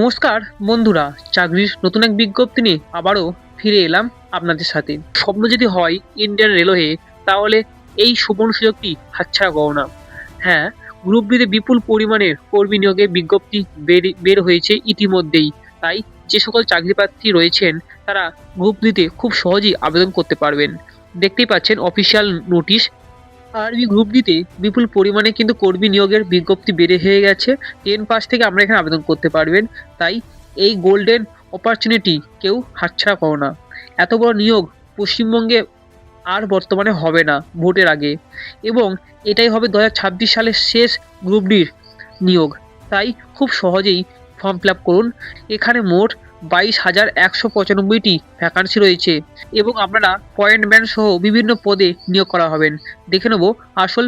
নমস্কার, বন্ধুরা। চাকরির নতুন এক বিজ্ঞপ্তি নিয়ে আবারও ফিরে এলাম আপনাদের সাথে। স্বপ্ন যদি হয় ইন্ডিয়ান রেলওয়ে, তাহলে এই সুবর্ণ সুযোগটি হাতছাড়া করো না। হ্যাঁ গ্রুপ ডিতে বিপুল পরিমাণের কর্মী নিয়োগের বিজ্ঞপ্তি বের- হয়েছে ইতিমধ্যেই। তাই যে সকল চাকরি প্রার্থী রয়েছেন, তারা গ্রুপ ডিতে খুব সহজেই আবেদন করতে পারবেন। দেখতেই পাচ্ছেন, অফিসিয়াল নোটিশ আরবি গ্রুপ ডিতে বিপুল পরিমাণে কিন্তু কর্মী নিয়োগের বিজ্ঞপ্তি বেড়ে হয়ে গেছে। টেন পাস থেকে আমরা এখানে আবেদন করতে পারবেন। তাই এই গোল্ডেন অপরচুনিটি কেউ হাতছাড়া করো না। এত বড় নিয়োগ পশ্চিমবঙ্গে আর বর্তমানে হবে না ভোটের আগে। এবং এটাই হবে দু হাজার ছাব্বিশ সালের শেষ গ্রুপ ডির নিয়োগ। তাই খুব সহজেই ফর্ম ফিল করুন। এখানে মোট বাইশ হাজার একশো পঁচানব্বইটি ভ্যাকান্সি রয়েছে এবং আপনারা পয়েন্ট ব্যান্ড সহ বিভিন্ন পদে নিয়োগ করা হবেন। দেখে নেব আসল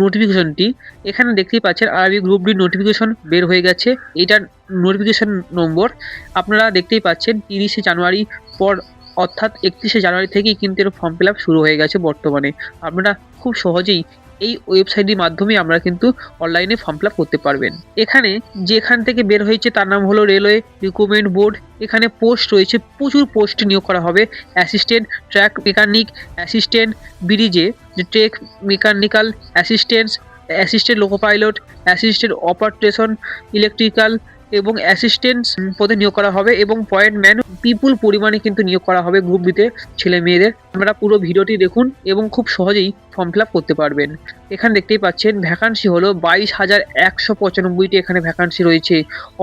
নোটিফিকেশনটি এখানে দেখতেই পাচ্ছেন আরবি গ্রুপ ডি নোটিফিকেশন বের হয়ে গেছে। এটার নোটিফিকেশন নম্বর আপনারা দেখতেই পাচ্ছেন তিরিশে জানুয়ারি পর অর্থাৎ একত্রিশে জানুয়ারি থেকেই কিন্তু এর ফর্ম ফিল শুরু হয়ে গেছে বর্তমানে। আপনারা খুব সহজেই এই ওয়েবসাইটের মাধ্যমে আমরা কিন্তু অনলাইনে ফর্ম ফিল করতে পারবেন। এখানে যেখান থেকে বের হয়েছে তার নাম হলো রেলওয়ে রিক্রুটমেন্ট বোর্ড এখানে পোস্ট রয়েছে, প্রচুর পোস্ট নিয়োগ করা হবে। অ্যাসিস্ট্যান্ট ট্র্যাক মেকানিক অ্যাসিস্ট্যান্ট ব্রিজে track mechanical assistance assistant loco pilot assistant operation electrical এবং অ্যাসিস্ট্যান্ট পদে নিয়োগ করা হবে এবং পয়েন্ট ম্যান বিপুল পরিমাণে কিন্তু নিয়োগ করা হবে গ্রুপ ডিতে ছেলে মেয়েদের। আপনারা পুরো ভিডিওটি দেখুন এবং খুব সহজেই ফর্ম ফিল করতে পারবেন। এখানে দেখতেই পাচ্ছেন ভ্যাকান্সি হলো বাইশ হাজার একশো পঁচানব্বইটি এখানে ভ্যাকান্সি রয়েছে।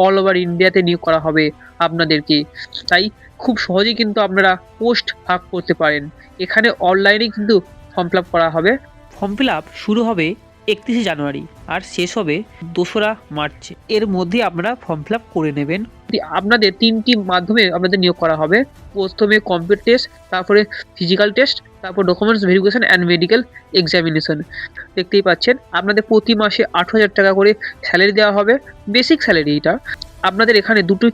অল ওভার ইন্ডিয়াতে নিয়োগ করা হবে আপনাদেরকে। তাই খুব সহজেই কিন্তু আপনারা পোস্ট ভাগ করতে পারেন। এখানে অনলাইনে কিন্তু ফর্ম ফিল করা হবে। ফর্ম ফিল শুরু হবে একত্রিশে জানুয়ারি, আর শেষ হবে দোসরা মার্চ। এর মধ্যে আপনারা ফর্ম ফিল করে নেবেন। আপনাদের তিনটি মাধ্যমে আপনাদের নিয়োগ করা হবে। প্রথমে কম্পিউটার টেস্ট তারপরে ফিজিক্যাল টেস্ট তারপর documents verification and medical examination দেখতেই পাচ্ছেন, আপনাদের প্রতি মাসে আট হাজার টাকা করে স্যালারি দেওয়া হবে। বেসিক স্যালারি এটা। আপনাদের এখানে দুটো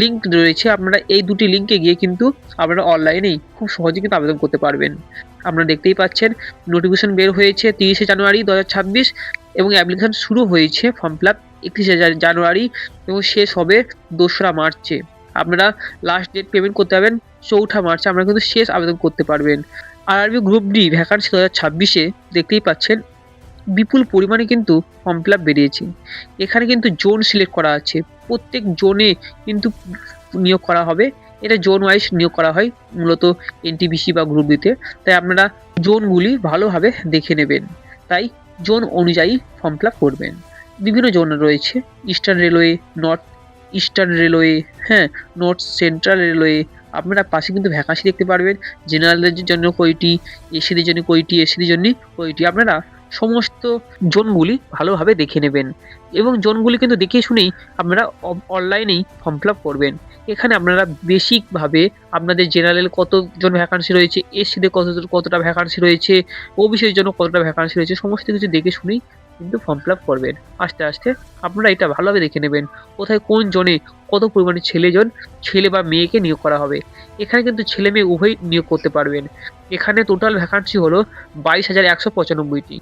লিঙ্ক রয়েছে। আপনারা এই দুটি লিঙ্কে গিয়ে কিন্তু আপনারা অনলাইনেই খুব সহজে কিন্তু আবেদন করতে পারবেন। আপনারা দেখতেই পাচ্ছেন নোটিফিকেশন বের হয়েছে তিরিশে জানুয়ারি দু হাজার ছাব্বিশ এবং অ্যাপ্লিকেশন শুরু হয়েছে ফর্ম ফিল আপ একত্রিশে জানুয়ারি এবং শেষ হবে দোসরা মার্চে। আপনারা লাস্ট ডেট পেমেন্ট করতে পারবেন, চৌঠা মার্চে আপনারা কিন্তু শেষ আবেদন করতে পারবেন। আরবি গ্রুপ ডি ভ্যাকান্সি দু হাজার ছাব্বিশে দেখতেই পাচ্ছেন বিপুল পরিমাণে কিন্তু ফর্ম ফিল আপ বেরিয়েছে। এখানে কিন্তু জোন সিলেক্ট করা আছে। প্রত্যেক জোনে কিন্তু নিয়োগ করা হবে। এটা জোন ওয়াইজ নিয়োগ করা হয় মূলত এনটিবিসি বা গ্রুপ দিতে তাই আপনারা জোনগুলি ভালোভাবে দেখে নেবেন। তাই জোন অনুযায়ী ফর্ম ফিল আপ করবেন। বিভিন্ন জোন রয়েছে। Eastern railway north eastern railway হ্যাঁ নর্থ সেন্ট্রাল রেলওয়ে আপনারা পাশে কিন্তু ভ্যাকান্সি দেখতে পারবেন। জেনারেলদের জন্য কয়টি এসিদের জন্য কয়টি এসিদের জন্য কয়টি। আপনারা সমস্ত জোনগুলি ভালোভাবে দেখে নেবেন। এবং জোনগুলি কিন্তু দেখে শুনেই আপনারা অনলাইনেই ফর্ম ফিল আপ করবেন। এখানে আপনারা বেসিকভাবে আপনাদের জেনারেল কতজন ভ্যাকান্সি রয়েছে এসসিদের কত কতটা ভ্যাকান্সি রয়েছে ওবিসির জন্য কতটা ভ্যাকান্সি রয়েছে, সমস্ত কিছু দেখে শুনেই কিন্তু ফর্ম ফিল আপ করবেন। আস্তে আস্তে আপনারা এটা ভালোভাবে দেখে নেবেন, কোথায় কোন জনে কত পরিমাণে ছেলেজন ছেলে বা মেয়েকে নিয়োগ করা হবে। এখানে কিন্তু ছেলে মেয়ে উভয় নিয়োগ করতে পারবেন। এখানে টোটাল ভ্যাকান্সি হলো বাইশ হাজার একশো পঁচানব্বইটি।